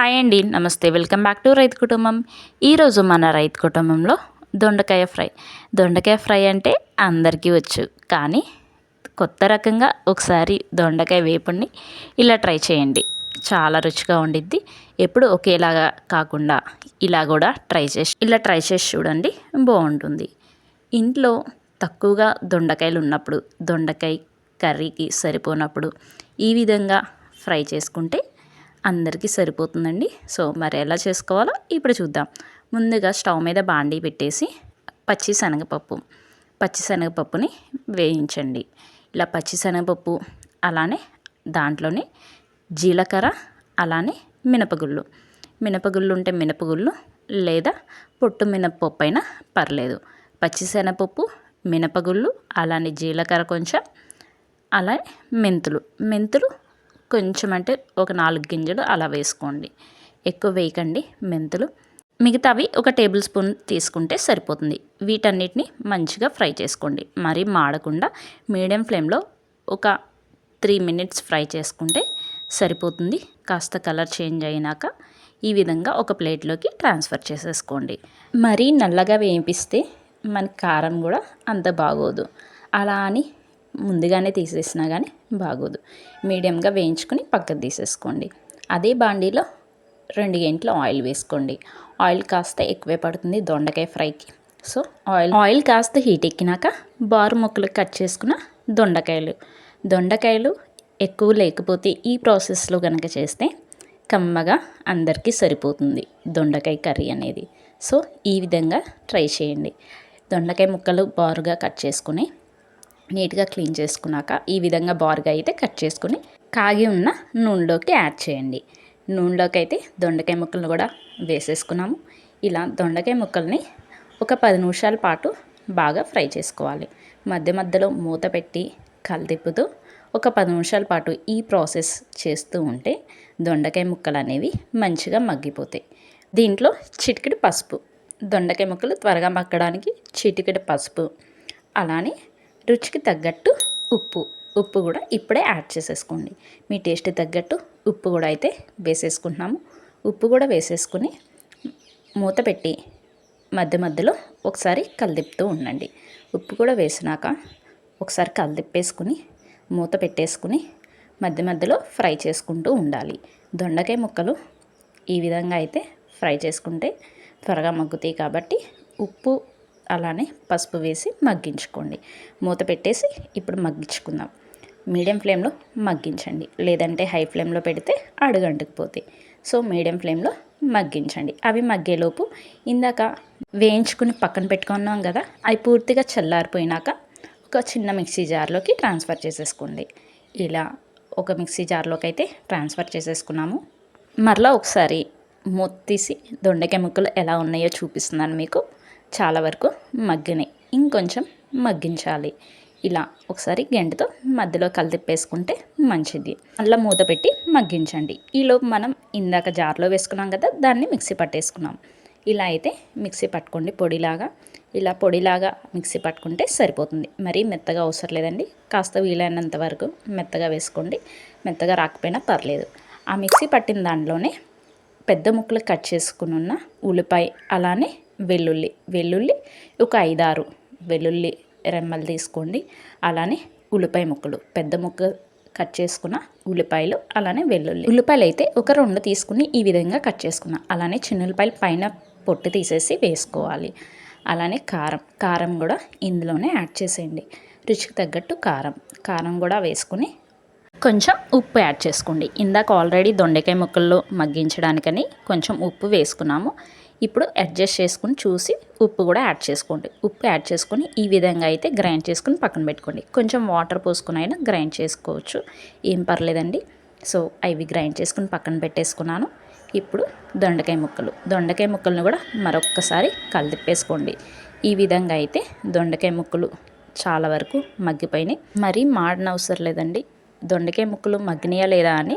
Hi అండి నమస్తే. Welcome back to రైతు కుటుంబం. ఈరోజు మన రైతు కుటుంబంలో దొండకాయ ఫ్రై. దొండకాయ ఫ్రై అంటే అందరికీ వచ్చు కానీ కొత్త రకంగా ఒకసారి దొండకాయ వేపుడిని ఇలా ట్రై చేయండి. చాలా రుచిగా ఉండిద్ది. ఎప్పుడు ఒకేలాగా కాకుండా ఇలా కూడా ట్రై చేసి ఇలా ట్రై చేసి చూడండి బాగుంటుంది. ఇంట్లో తక్కువగా దొండకాయలు ఉన్నప్పుడు దొండకాయ కర్రీకి సరిపోనప్పుడు ఈ విధంగా ఫ్రై చేసుకుంటే అందరికీ సరిపోతుందండి. సో మరి ఎలా చేసుకోవాలో ఇప్పుడు చూద్దాం. ముందుగా స్టవ్ మీద బాండీ పెట్టేసి పచ్చి శనగపప్పు పచ్చి శనగపప్పుని వేయించండి. ఇలా పచ్చి శనగపప్పు అలానే దాంట్లోనే జీలకర్ర అలానే మినపగుళ్ళు. మినపగుళ్ళు ఉంటే మినపగుళ్ళు లేదా పొట్టు మినపప్పు అయినా పర్లేదు. పచ్చిశనగపప్పు మినపగుళ్ళు అలానే జీలకర్ర కొంచెం అలానే మెంతులు. మెంతులు కొంచెం అంటే ఒక నాలుగు గింజలు అలా వేసుకోండి. ఎక్కువ వేయకండి మెంతులు. మిగతావి ఒక టేబుల్ స్పూన్ తీసుకుంటే సరిపోతుంది. వీటన్నిటిని మంచిగా ఫ్రై చేసుకోండి. మరీ మాడకుండా మీడియం ఫ్లేమ్లో ఒక త్రీ మినిట్స్ ఫ్రై చేసుకుంటే సరిపోతుంది. కాస్త కలర్ చేంజ్ అయినాక ఈ విధంగా ఒక ప్లేట్లోకి ట్రాన్స్ఫర్ చేసేసుకోండి. మరీ నల్లగా వేపిస్తే మన కారం కూడా అంత బాగోదు. అలా అని ముందుగానే తీసేసినా కానీ బాగోదు. మీడియంగా వేయించుకొని పక్కకు తీసేసుకోండి. అదే బాండీలో రెండు గంటలు ఆయిల్ వేసుకోండి. ఆయిల్ కాస్త ఎక్కువే పడుతుంది దొండకాయ ఫ్రైకి. సో ఆయిల్ ఆయిల్ కాస్త హీట్ ఎక్కినాక బారు ముక్కలు కట్ చేసుకున్న దొండకాయలు. దొండకాయలు ఎక్కువ లేకపోతే ఈ ప్రాసెస్లో కనుక చేస్తే కమ్మగా అందరికీ సరిపోతుంది దొండకాయ కర్రీ అనేది. సో ఈ విధంగా ట్రై చేయండి. దొండకాయ ముక్కలు బారుగా కట్ చేసుకుని నీట్గా క్లీన్ చేసుకున్నాక ఈ విధంగా బార్గా అయితే కట్ చేసుకుని కాగి ఉన్న నూనెలోకి యాడ్ చేయండి. నూనెలోకి అయితే దొండకాయ ముక్కలను కూడా వేసేసుకున్నాము. ఇలా దొండకాయ ముక్కల్ని ఒక పది నిమిషాల పాటు బాగా ఫ్రై చేసుకోవాలి. మధ్య మధ్యలో మూత పెట్టి కలదిప్పుతూ ఒక పది నిమిషాల పాటు ఈ ప్రాసెస్ చేస్తూ ఉంటే దొండకాయ ముక్కలు అనేవి మంచిగా మగ్గిపోతాయి. దీంట్లో చిటికెడు పసుపు దొండకాయ ముక్కలు త్వరగా మగ్గడానికి చిటికెడు పసుపు అలానే రుచికి తగ్గట్టు ఉప్పు. ఉప్పు కూడా ఇప్పుడే యాడ్ చేసేసుకోండి. మీ టేస్ట్ తగ్గట్టు ఉప్పు కూడా అయితే వేసేసుకుంటున్నాము. ఉప్పు కూడా వేసేసుకుని మూత పెట్టి మధ్య మధ్యలో ఒకసారి కలిదిప్పుతూ ఉండండి. ఉప్పు కూడా వేసినాక ఒకసారి కలిదిప్పేసుకుని మూత పెట్టేసుకుని మధ్య మధ్యలో ఫ్రై చేసుకుంటూ ఉండాలి. దొండకాయ ముక్కలు ఈ విధంగా అయితే ఫ్రై చేసుకుంటే త్వరగా మగ్గుతాయి కాబట్టి ఉప్పు అలానే పసుపు వేసి మగ్గించుకోండి. మూత పెట్టేసి ఇప్పుడు మగ్గించుకుందాం. మీడియం ఫ్లేమ్లో మగ్గించండి. లేదంటే హై ఫ్లేమ్లో పెడితే అడుగంటుకుపోతాయి సో మీడియం ఫ్లేమ్లో మగ్గించండి. అవి మగ్గేలోపు ఇందాక వేయించుకుని పక్కన పెట్టుకున్నాం కదా అవి పూర్తిగా చల్లారిపోయినాక ఒక చిన్న మిక్సీ జార్లోకి ట్రాన్స్ఫర్ చేసేసుకోండి. ఇలా ఒక మిక్సీ జార్లోకి అయితే ట్రాన్స్ఫర్ చేసేసుకున్నాము. మరలా ఒకసారి మూత తీసి దొండకాయ ముక్కలు ఎలా ఉన్నాయో చూపిస్తున్నాను మీకు. చాలా వరకు మగ్గినాయి. ఇంకొంచెం మగ్గించాలి. ఇలా ఒకసారి గంటతో మధ్యలో కలిదిప్పేసుకుంటే మంచిది. అలా మూత పెట్టి మగ్గించండి. ఈలోపు మనం ఇందాక జార్లో వేసుకున్నాం కదా దాన్ని మిక్సీ పట్టేసుకున్నాం. ఇలా అయితే మిక్సీ పట్టుకోండి పొడిలాగా. ఇలా పొడిలాగా మిక్సీ పట్టుకుంటే సరిపోతుంది. మరీ మెత్తగా అవసరం లేదండి. కాస్త వీలైనంత వరకు మెత్తగా వేసుకోండి. మెత్తగా రాకపోయినా పర్లేదు. ఆ మిక్సీ పట్టిన దాంట్లోనే పెద్ద ముక్కలు కట్ చేసుకుని ఉన్న ఉల్లిపాయ అలానే వెల్లుల్లి వెల్లుల్లి ఒక ఐదారు వెల్లుల్లి రెమ్మలు తీసుకోండి. అలానే ఉల్లిపాయ ముక్కలు పెద్ద ముక్క కట్ చేసుకున్న ఉల్లిపాయలు అలానే వెల్లుల్లి. ఉల్లిపాయలు అయితే ఒక రెండు తీసుకుని ఈ విధంగా కట్ చేసుకున్న అలానే చిన్న ఉల్లిపాయలు పైన పొట్టు తీసేసి వేసుకోవాలి. అలానే కారం కారం కూడా ఇందులోనే యాడ్ చేసేయండి. రుచికి తగ్గట్టు కారం కారం కూడా వేసుకుని కొంచెం ఉప్పు యాడ్ చేసుకోండి. ఇందాక ఆల్రెడీ దొండకాయ ముక్కల్లో మగ్గించడానికని కొంచెం ఉప్పు వేసుకున్నాము. ఇప్పుడు అడ్జస్ట్ చేసుకుని చూసి ఉప్పు కూడా యాడ్ చేసుకోండి. ఉప్పు యాడ్ చేసుకొని ఈ విధంగా అయితే గ్రైండ్ చేసుకుని పక్కన పెట్టుకోండి. కొంచెం వాటర్ పోసుకుని అయినా గ్రైండ్ చేసుకోవచ్చు. ఏం పర్లేదండి. సో అవి గ్రైండ్ చేసుకుని పక్కన పెట్టేసుకున్నాను. ఇప్పుడు దొండకాయ ముక్కలు. దొండకాయ ముక్కలను కూడా మరొక్కసారి కలిపేసుకోండి. ఈ విధంగా అయితే దొండకాయ ముక్కలు చాలా వరకు మగ్గిపోయినాయి. మరీ మాడనవసరం లేదండి. దొండకాయ ముక్కలు మగ్గినాయా లేదా అని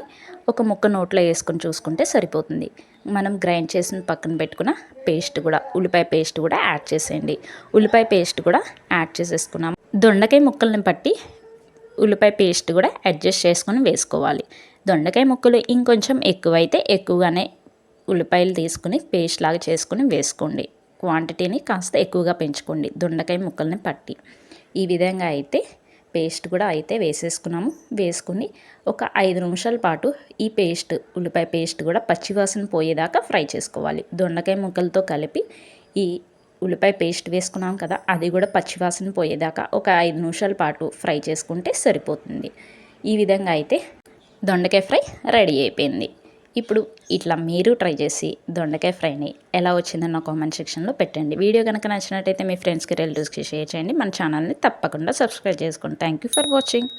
ఒక ముక్క నోట్లో వేసుకొని చూసుకుంటే సరిపోతుంది. మనం గ్రైండ్ చేసిన పక్కన పెట్టుకున్న పేస్ట్ కూడా ఉల్లిపాయ పేస్ట్ కూడా యాడ్ చేసేయండి. ఉల్లిపాయ పేస్ట్ కూడా యాడ్ చేసేసుకున్నాం. దొండకాయ ముక్కల్ని పట్టి ఉల్లిపాయ పేస్ట్ కూడా అడ్జస్ట్ చేసుకొని వేసుకోవాలి. దొండకాయ ముక్కలు ఇంకొంచెం ఎక్కువైతే ఎక్కువగానే ఉల్లిపాయలు తీసుకుని పేస్ట్ లాగా చేసుకుని వేసుకోండి. క్వాంటిటీని కాస్త ఎక్కువగా పెంచుకోండి దొండకాయ ముక్కల్ని పట్టి. ఈ విధంగా అయితే పేస్ట్ కూడా అయితే వేసేసుకున్నాము. వేసుకుని ఒక ఐదు నిమిషాల పాటు ఈ పేస్ట్ ఉల్లిపాయ పేస్ట్ కూడా పచ్చివాసన పోయేదాకా ఫ్రై చేసుకోవాలి. దొండకాయ ముక్కలతో కలిపి ఈ ఉల్లిపాయ పేస్ట్ వేసుకున్నాం కదా అది కూడా పచ్చివాసన పోయేదాకా ఒక ఐదు నిమిషాల పాటు ఫ్రై చేసుకుంటే సరిపోతుంది. ఈ విధంగా అయితే దొండకాయ ఫ్రై రెడీ అయిపోయింది. ఇప్పుడు ఇట్లా మీరు ట్రై చేసి దొండకాయ ఫ్రైని ఎలా వచ్చిందో నా కామెంట్ సెక్షన్లో పెట్టండి. వీడియో కనుక నచ్చినట్టయితే మీ ఫ్రెండ్స్కి రిలేటివ్స్కి షేర్ చేయండి. మన ఛానల్ని తప్పకుండా సబ్స్క్రైబ్ చేసుకోండి. Thank you for watching